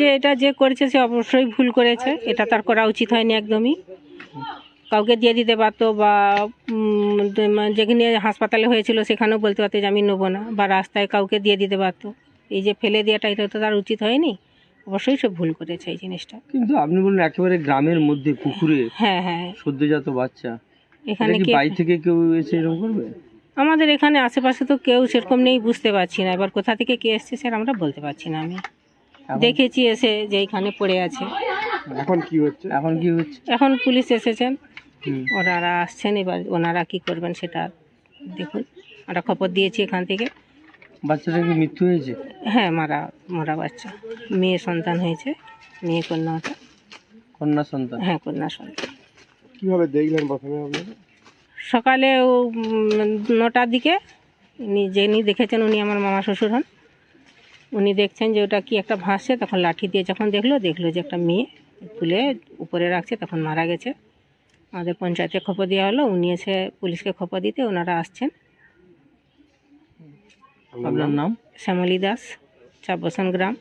যে এটা যে করেছে সে অবশ্যই ভুল করেছে। এটা তার করা উচিত হয়নি একদমই। কাউকে দিয়ে দিতে পারতো বা যেখানে হাসপাতালে হয়েছিল সেখানেও বলতে পারতো যে আমি নেব না বা রাস্তায় কাউকে দিয়ে দিতে পারতো। এই যে ফেলে দেওয়াটা এটা তো তার উচিত হয়নি। অবশ্যই সে ভুল করেছে এই জিনিসটা। কিন্তু আপনি বলুন একেবারে গ্রামের মধ্যে পুকুরে হ্যাঁ হ্যাঁ। সদ্যজাত বাচ্চা। এখানে কি বাড়ি থেকে কেউ এসে এরকম করবে? আমাদের এখানে আশেপাশে তো কেউ সেরকম নেই বুঝতে পারছি না। এবার কোথা থেকে কে এসছে স্যার আমরা বলতে পারছি না আমি। দেখেছি এসে যে এখানে পড়ে আছে। এখন কি হচ্ছে? এখন কি হচ্ছে? এখন পুলিশ এসেছেন ওনারা আসছেন এবার ওনারা কি করবেন সেটা দেখুন। আমরা খবর দিয়েছি এখান থেকে। বাচ্চাটা কি মৃত্যু হয়েছে? হ্যাঁ মারা মারা বাচ্চা। মেয়ে সন্তান হয়েছে। মেয়ে কন্যা ওটা কন্যা সন্তান? হ্যাঁ কন্যা সন্তান। কীভাবে দেখলেন প্রথমে আপনি সকালে ও নটার দিকে উনি যিনি দেখেছেন উনি আমার মামা শ্বশুর হন। উনি দেখছেন যে ওটা কি একটা ভাসছে তখন লাঠি দিয়ে যখন দেখল দেখল যে একটা মেয়ে তুলে উপরে রাখছে তখন মারা গেছে। আমাদের পঞ্চায়েতে খবর দেওয়া হলো উনি এসে পুলিশকে খবর দিতে ওনারা আসছেন। আপনার নাম? শ্যামলী দাস চাপবসন গ্রাম।